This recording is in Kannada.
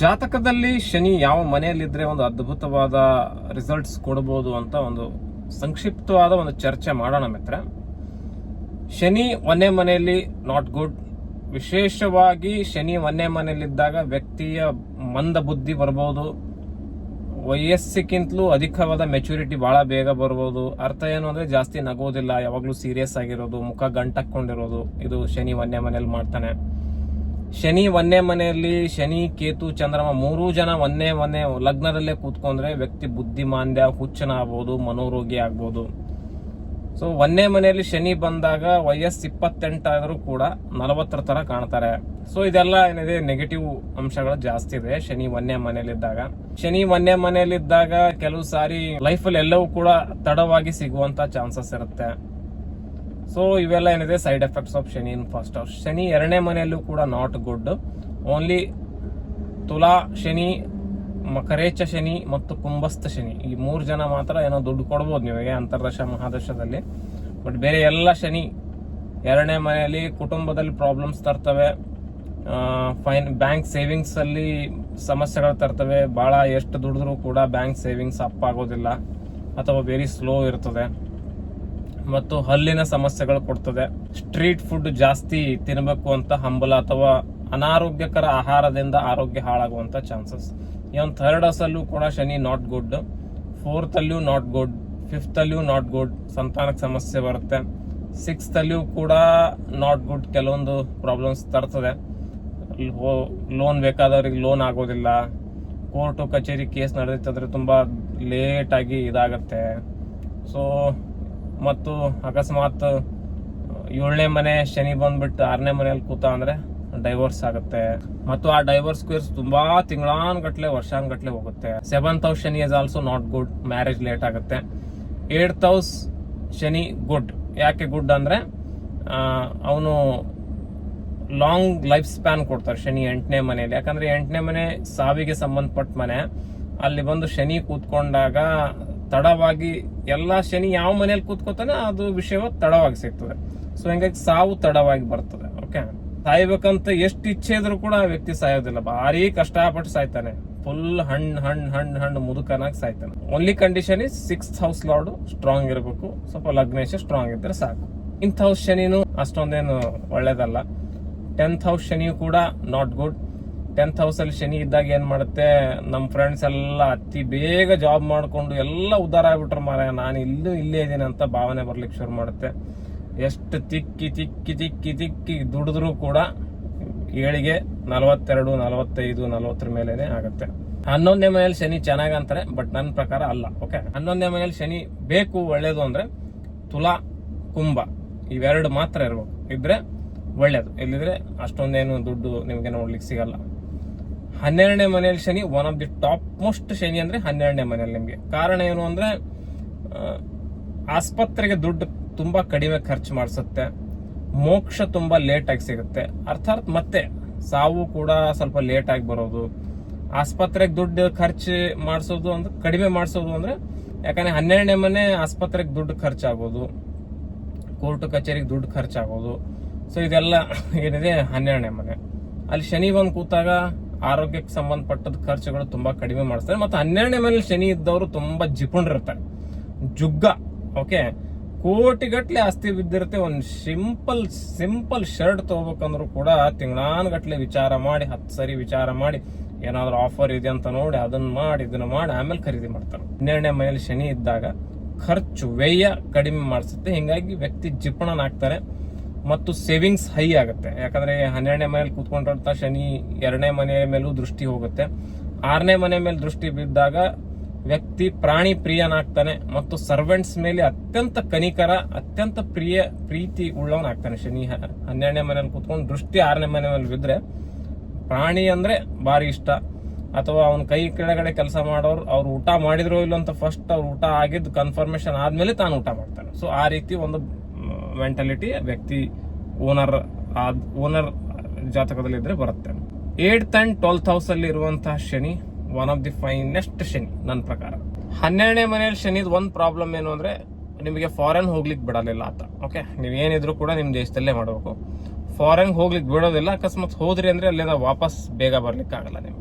ಜಾತಕದಲ್ಲಿ ಶನಿ ಯಾವ ಮನೆಯಲ್ಲಿದ್ರೆ ಒಂದು ಅದ್ಭುತವಾದ ರಿಸಲ್ಟ್ಸ್ ಕೊಡಬಹುದು ಅಂತ ಒಂದು ಸಂಕ್ಷಿಪ್ತವಾದ ಒಂದು ಚರ್ಚೆ ಮಾಡೋಣ ಮಿತ್ರ ಶನಿ ಒಂದೇ ಮನೆಯಲ್ಲಿ ನಾಟ್ ಗುಡ್ ವಿಶೇಷವಾಗಿ ಶನಿ ಒಂದೇ ಮನೆಯಲ್ಲಿದ್ದಾಗ ವ್ಯಕ್ತಿಯ ಮಂದ ಬುದ್ಧಿ ಬರ್ಬೋದು. ವಯಸ್ಸಿಗಿಂತಲೂ ಅಧಿಕವಾದ ಮೆಚುರಿಟಿ ಬಹಳ ಬೇಗ ಬರ್ಬೋದು. ಅರ್ಥ ಏನು ಅಂದ್ರೆ ಜಾಸ್ತಿ ನಗೋದಿಲ್ಲ, ಯಾವಾಗಲೂ ಸೀರಿಯಸ್ ಆಗಿರೋದು, ಮುಖ ಗಂಟಕ್ಕೊಂಡಿರೋದು, ಇದು ಶನಿ ಒಂದೇ ಮನೆಯಲ್ಲಿ ಮಾಡ್ತಾನೆ. ಶನಿ ಒಂದೇ ಮನೆಯಲ್ಲಿ, ಶನಿ, ಕೇತು, ಚಂದ್ರಮ ಮೂರೂ ಜನ ಒಂದೇ ಮನೆ ಲಗ್ನದಲ್ಲೇ ಕೂತ್ಕೊಂಡ್ರೆ ವ್ಯಕ್ತಿ ಬುದ್ಧಿಮಾಂದ್ಯ ಹುಚ್ಚನ ಆಗ್ಬೋದು ಮನೋರೋಗಿ ಆಗ್ಬೋದು. ಸೊ ಒಂದೇ ಮನೆಯಲ್ಲಿ ಶನಿ ಬಂದಾಗ ವಯಸ್ಸು ಇಪ್ಪತ್ತೆಂಟಾದರೂ ಕೂಡ ನಲವತ್ತರ ಥರ ಕಾಣ್ತಾರೆ. ಸೊ ಇದೆಲ್ಲ ಏನಿದೆ ನೆಗೆಟಿವ್ ಅಂಶಗಳು ಜಾಸ್ತಿ ಇದೆ ಶನಿ ಒಂದೇ ಮನೆಯಲ್ಲಿದ್ದಾಗ. ಶನಿ ಒಂದೇ ಮನೆಯಲ್ಲಿದ್ದಾಗ ಕೆಲವು ಸಾರಿ ಲೈಫಲ್ಲಿ ಎಲ್ಲವೂ ಕೂಡ ತಡವಾಗಿ ಸಿಗುವಂತ ಚಾನ್ಸಸ್ ಇರುತ್ತೆ. ಸೊ ಇವೆಲ್ಲ ಏನಿದೆ? Side effects of Shani in first house Shani ಎರಡನೇ ಮನೆಯಲ್ಲೂ ಕೂಡ ನಾಟ್ ಗುಡ್ ಓನ್ಲಿ ತುಲಾ ಶನಿ, ಮಕರೇಚ ಶನಿ ಮತ್ತು ಕುಂಭಸ್ಥ ಶನಿ. ಈ ಮೂರು ಜನ ಮಾತ್ರ ಏನೋ ದುಡ್ಡು ಕೊಡ್ಬೋದು ನಿಮಗೆ ಅಂತರ್ದಶ, ಮಹಾದಶದಲ್ಲಿ. ಬಟ್ ಬೇರೆ ಎಲ್ಲ ಶನಿ ಎರಡನೇ ಮನೆಯಲ್ಲಿ ಕುಟುಂಬದಲ್ಲಿ ಪ್ರಾಬ್ಲಮ್ಸ್ ತರ್ತವೆ. ಫೈನ್ ಬ್ಯಾಂಕ್ ಸೇವಿಂಗ್ಸ್ ಅಲ್ಲಿ ಸಮಸ್ಯೆಗಳು ತರ್ತವೆ. ಬಹಳ ಎಷ್ಟು ದುಡಿದ್ರೂ ಕೂಡ ಬ್ಯಾಂಕ್ ಸೇವಿಂಗ್ಸ್ ಅಪ್ ಆಗೋದಿಲ್ಲ. ಅಥವಾ ವೆರಿ ಸ್ಲೋ ಇರ್ತದೆ. ಮತ್ತು ಹಲ್ಲಿನ ಸಮಸ್ಯೆಗಳು ಕೊಡ್ತದೆ. ಸ್ಟ್ರೀಟ್ ಫುಡ್ ಜಾಸ್ತಿ ತಿನ್ನಬೇಕು ಅಂತ ಹಂಬಲ ಅಥವಾ ಅನಾರೋಗ್ಯಕರ ಆಹಾರದಿಂದ ಆರೋಗ್ಯ ಹಾಳಾಗುವಂತ ಚಾನ್ಸಸ್ ಇವನ್ ಥರ್ಡ್ ಅಲ್ಲೂ ಕೂಡ ಶನಿ ನಾಟ್ ಗುಡ್ ಫೋರ್ತ್ ಅಲ್ಲಿಯೂ ನಾಟ್ ಗುಡ್ ಫಿಫ್ತ್ ಅಲ್ಲಿಯೂ ನಾಟ್ ಗುಡ್ ಸಂತಾನಕ್ಕೆ ಸಮಸ್ಯೆ ಬರುತ್ತೆ. ಸಿಕ್ಸ್ತಲ್ಲಿಯೂ ಕೂಡ ನಾಟ್ ಗುಡ್ ಕೆಲವೊಂದು ಪ್ರಾಬ್ಲಮ್ಸ್ ತರ್ತದೆ. ಲೋನ್ ಬೇಕಾದವ್ರಿಗೆ ಲೋನ್ ಆಗೋದಿಲ್ಲ. ಕೋರ್ಟು ಕಚೇರಿ ಕೇಸ್ ನಡೆದಿತ್ತಂದ್ರೆ ತುಂಬಾ ಲೇಟ್ ಆಗಿ ಇದಾಗತ್ತೆ. ಸೊ ಮತ್ತು ಅಕಸ್ಮಾತ್, ಏಳನೇ ಮನೆ ಶನಿ ಬಂದ್ಬಿಟ್ಟು ಆರನೇ ಮನೆಯಲ್ಲಿ ಕೂತ ಅಂದ್ರೆ ಡೈವೋರ್ಸ್ ಆಗುತ್ತೆ. ಮತ್ತು ಆ ಡೈವರ್ಸ್ ಕ್ಯೂರ್ಸ್ ತುಂಬಾ ತಿಂಗಳಾನ್ಗಟ್ಲೆ, ವರ್ಷಾನ್ಗಟ್ಲೆ ಹೋಗುತ್ತೆ. Seventh house Shani is also not good marriage late ಆಗುತ್ತೆ. ಏಟ್ತ್ ಹೌಸ್ ಶನಿ ಗುಡ್ ಯಾಕೆ ಗುಡ್ ಅಂದ್ರೆ ಅವನು ಲಾಂಗ್ ಲೈಫ್ ಸ್ಪ್ಯಾನ್ ಕೊಡ್ತಾರೆ ಶನಿ ಎಂಟನೇ ಮನೆಯಲ್ಲಿ. ಯಾಕಂದ್ರೆ ಎಂಟನೇ ಮನೆ ಸಾವಿಗೆ ಸಂಬಂಧಪಟ್ಟ ಮನೆ. ಅಲ್ಲಿ ಬಂದು ಶನಿ ಕೂತ್ಕೊಂಡಾಗ ತಡವಾಗಿ ಎಲ್ಲ ಶನಿ ಯಾವ ಮನೆಯಲ್ಲಿ ಕೂತ್ಕೋತಾನೆ ಅದು ವಿಷಯವ ತಡವಾಗಿ ಸಿಗ್ತದೆ. ಸೊ ಹಿಂಗಾಗಿ ಸಾವು ತಡವಾಗಿ ಬರ್ತದೆ. ಓಕೆ ಸಾಯ್ಬೇಕಂತ ಎಷ್ಟು ಇಚ್ಛೆ ಇದ್ರೂ ಕೂಡ ಆ ವ್ಯಕ್ತಿ ಸಾಯೋದಿಲ್ಲ. ಭಾರಿ ಕಷ್ಟಪಟ್ಟು ಸಾಯ್ತಾನೆ. ಫುಲ್ ಹಣ್ಣು ಹಣ್ಣು ಹಣ್ಣು ಹಣ್ಣು ಮುದುಕನಾಗಿ ಸಾಯ್ತಾನೆ. Only condition is six house lord strong ಇರಬೇಕು. ಸ್ವಲ್ಪ ಲಗ್ನೇಶ ಸ್ಟ್ರಾಂಗ್ ಇದ್ರೆ ಸಾಕು. ಇಂಥ ಹೌಸ್ ಶನಿನೂ ಅಷ್ಟೊಂದೇನು ಒಳ್ಳೇದಲ್ಲ. ಟೆಂತ್ ಹೌಸ್ ಶನಿಯು ಕೂಡ ನಾಟ್ ಗುಡ್ ಟೆಂತ್ ಹೌಸ್ ಅಲ್ಲಿ ಶನಿ ಇದ್ದಾಗ ಏನ್ ಮಾಡುತ್ತೆ? ನಮ್ಮ ಫ್ರೆಂಡ್ಸ್ ಎಲ್ಲ ಅತಿ ಬೇಗ ಜಾಬ್ ಮಾಡ್ಕೊಂಡು ಎಲ್ಲ ಉದ್ಧಾರ ಆಗ್ಬಿಟ್ರೆ ಮಾರ ನಾನು ಇಲ್ಲೂ ಇಲ್ಲೇ ಇದ್ದೀನಿ ಅಂತ ಭಾವನೆ ಬರ್ಲಿಕ್ಕೆ ಶುರು ಮಾಡುತ್ತೆ. ಎಷ್ಟು ತಿಕ್ಕಿ ತಿಕ್ಕಿ ತಿಕ್ಕಿ ತಿಕ್ಕಿ ದುಡಿದ್ರು ಕೂಡ ಏಳಿಗೆ ನಲವತ್ತೆರಡು, ನಲವತ್ತೈದು, ನಲವತ್ತರ ಮೇಲೇನೆ ಆಗುತ್ತೆ. ಹನ್ನೊಂದನೇ ಮನೆಯಲ್ಲಿ ಶನಿ ಚೆನ್ನಾಗಿ ಅಂತಾರೆ ಬಟ್ ನನ್ನ ಪ್ರಕಾರ ಅಲ್ಲ ಓಕೆ ಹನ್ನೊಂದನೇ ಮನೆಯಲ್ಲಿ ಶನಿ ಬೇಕು, ಒಳ್ಳೇದು ಅಂದ್ರೆ ತುಲಾ, ಕುಂಭ, ಇವೆರಡು ಮಾತ್ರ ಇರಬೇಕು. ಇದ್ರೆ ಒಳ್ಳೇದು. ಇಲ್ಲಿದ್ರೆ ಅಷ್ಟೊಂದೇನು ದುಡ್ಡು ನಿಮಗೆ ನೋಡ್ಲಿಕ್ಕೆ ಸಿಗಲ್ಲ. ಹನ್ನೆರಡನೇ ಮನೆಯಲ್ಲಿ Shani one of the top most Shani ಅಂದ್ರೆ ಹನ್ನೆರಡನೇ ಮನೆಯಲ್ಲಿ ನಿಮಗೆ. ಕಾರಣ ಏನು ಅಂದ್ರೆ ಆಸ್ಪತ್ರೆಗೆ ದುಡ್ಡು ತುಂಬಾ ಕಡಿಮೆ ಖರ್ಚು ಮಾಡಿಸುತ್ತೆ. ಮೋಕ್ಷ ತುಂಬಾ ಲೇಟ್ ಆಗಿ ಸಿಗುತ್ತೆ. ಅರ್ಥಾತ್ ಮತ್ತೆ ಸಾವು ಕೂಡ ಸ್ವಲ್ಪ ಲೇಟ್ ಆಗಿ ಬರೋದು. ಆಸ್ಪತ್ರೆಗೆ ದುಡ್ಡು ಖರ್ಚು ಮಾಡಿಸೋದು ಅಂದ್ರೆ, ಕಡಿಮೆ ಮಾಡಿಸೋದು ಅಂದ್ರೆ, ಯಾಕಂದ್ರೆ ಹನ್ನೆರಡನೇ ಮನೆ ಆಸ್ಪತ್ರೆಗೆ ದುಡ್ಡು ಖರ್ಚಾಗೋದು. ಕೋರ್ಟ್ ಕಚೇರಿಗೆ ದುಡ್ಡು ಖರ್ಚಾಗೋದು. ಸೊ ಇದೆಲ್ಲ ಏನಿದೆ? ಹನ್ನೆರಡನೇ ಮನೆ. ಅಲ್ಲಿ ಶನಿ ಬಂದು ಕೂತಾಗ ಆರೋಗ್ಯಕ್ಕೆ ಸಂಬಂಧಪಟ್ಟದ ಖರ್ಚುಗಳು ತುಂಬಾ ಕಡಿಮೆ ಮಾಡಿಸ್ತಾರೆ. ಮತ್ತು ಹನ್ನೆರಡನೇ ಮನೇಲಿ ಶನಿ ಇದ್ದವರು ತುಂಬಾ ಜಿಪುಣರಿರ್ತಾರೆ. ಜುಗ್ಗ ಓಕೆ ಕೋಟಿಗಟ್ಲೆ ಆಸ್ತಿ ಬಿದ್ದಿರುತ್ತೆ. ಒಂದು ಸಿಂಪಲ್ ಸಿಂಪಲ್ ಶರ್ಟ್ ತಗೋಬೇಕಂದ್ರೂ ಕೂಡ ತಿಂಗಳಾನ್ಗಟ್ಲೆ ವಿಚಾರ ಮಾಡಿ ಹತ್ತು ಸರಿ ವಿಚಾರ ಮಾಡಿ, ಏನಾದರೂ ಆಫರ್ ಇದೆ ಅಂತ ನೋಡಿ ಅದನ್ನ ಮಾಡಿ, ಇದನ್ನ ಮಾಡಿ, ಆಮೇಲೆ ಖರೀದಿ ಮಾಡ್ತಾರೆ. ಹನ್ನೆರಡನೇ ಮನೇಲಿ ಶನಿ ಇದ್ದಾಗ ಖರ್ಚು ವ್ಯಯ ಕಡಿಮೆ ಮಾಡಿಸುತ್ತೆ. ಹಿಂಗಾಗಿ ವ್ಯಕ್ತಿ ಜಿಪಣನಾಗ್ತಾರೆ. ಮತ್ತು ಸೇವಿಂಗ್ಸ್ ಹೈ ಆಗುತ್ತೆ. ಯಾಕಂದ್ರೆ ಹನ್ನೆರಡನೇ ಮನೆಯಲ್ಲಿ ಕೂತ್ಕೊಂಡಂತ ಶನಿ ಎರಡನೇ ಮನೆಯ ಮೇಲೂ ದೃಷ್ಟಿ ಹೋಗುತ್ತೆ. ಆರನೇ ಮನೆ ಮೇಲೆ ದೃಷ್ಟಿ ಬಿದ್ದಾಗ ವ್ಯಕ್ತಿ ಪ್ರಾಣಿ ಪ್ರಿಯನಾಗ್ತಾನೆ ಮತ್ತು ಸರ್ವೆಂಟ್ಸ್ ಮೇಲೆ ಅತ್ಯಂತ ಕನಿಕರ, ಅತ್ಯಂತ ಪ್ರಿಯ, ಪ್ರೀತಿ ಉಳ್ಳವನಾಗ್ತಾನೆ ಶನಿ ಹನ್ನೆರಡನೇ ಮನೆಯಲ್ಲಿ ಕೂತ್ಕೊಂಡು ದೃಷ್ಟಿ ಆರನೇ ಮನೆ ಮೇಲೆ ಬಿದ್ದರೆ ಪ್ರಾಣಿ ಅಂದರೆ ಭಾರಿ ಇಷ್ಟ. ಅಥವಾ ಅವನ ಕೈ ಕೆಳಗಡೆ ಕೆಲಸ ಮಾಡೋರು ಅವ್ರು ಊಟ ಮಾಡಿದ್ರು ಇಲ್ಲ ಅಂತ ಫಸ್ಟ್ ಅವ್ರು ಊಟ ಆಗಿದ್ದು ಕನ್ಫರ್ಮೇಶನ್ ಆದಮೇಲೆ ತಾನು ಊಟ ಮಾಡ್ತಾನೆ. ಸೊ ಆ ರೀತಿ ಒಂದು ಮೆಂಟಾಲಿಟಿ ವ್ಯಕ್ತಿ ಓನರ್ ಓನರ್ ಜಾತಕದಲ್ಲಿ ಇದ್ರೆ ಬರುತ್ತೆ. ಏಟ್ ಅಂಡ್ ಟ್ವೆಲ್ತ್ ಹೌಸ್ ಅಲ್ಲಿ ಇರುವಂತಹ Shani one of the finest Shani, ನನ್ನ ಪ್ರಕಾರ. ಹನ್ನೆರಡನೇ ಮನೆಯಲ್ಲಿ ಶನಿದ್ ಒಂದ್ ಪ್ರಾಬ್ಲಮ್ ಏನು ಅಂದ್ರೆ, ನಿಮಗೆ ಫಾರೆನ್ ಹೋಗ್ಲಿಕ್ಕೆ ಬಿಡಲಿಲ್ಲ ಆತ ಓಕೆ ನೀವ್ ಏನಿದ್ರು ಕೂಡ ನಿಮ್ ದೇಶದಲ್ಲೇ ಮಾಡಬೇಕು. ಫಾರೆನ್ ಹೋಗ್ಲಿಕ್ಕೆ ಬಿಡೋದಿಲ್ಲ, ಅಕಸ್ಮಾತ್ ಹೋದ್ರಿ ಅಂದ್ರೆ ಅಲ್ಲಿಂದ ವಾಪಸ್ ಬೇಗ ಬರ್ಲಿಕ್ಕೆ ಆಗಲ್ಲ ನಿಮ್ಗೆ.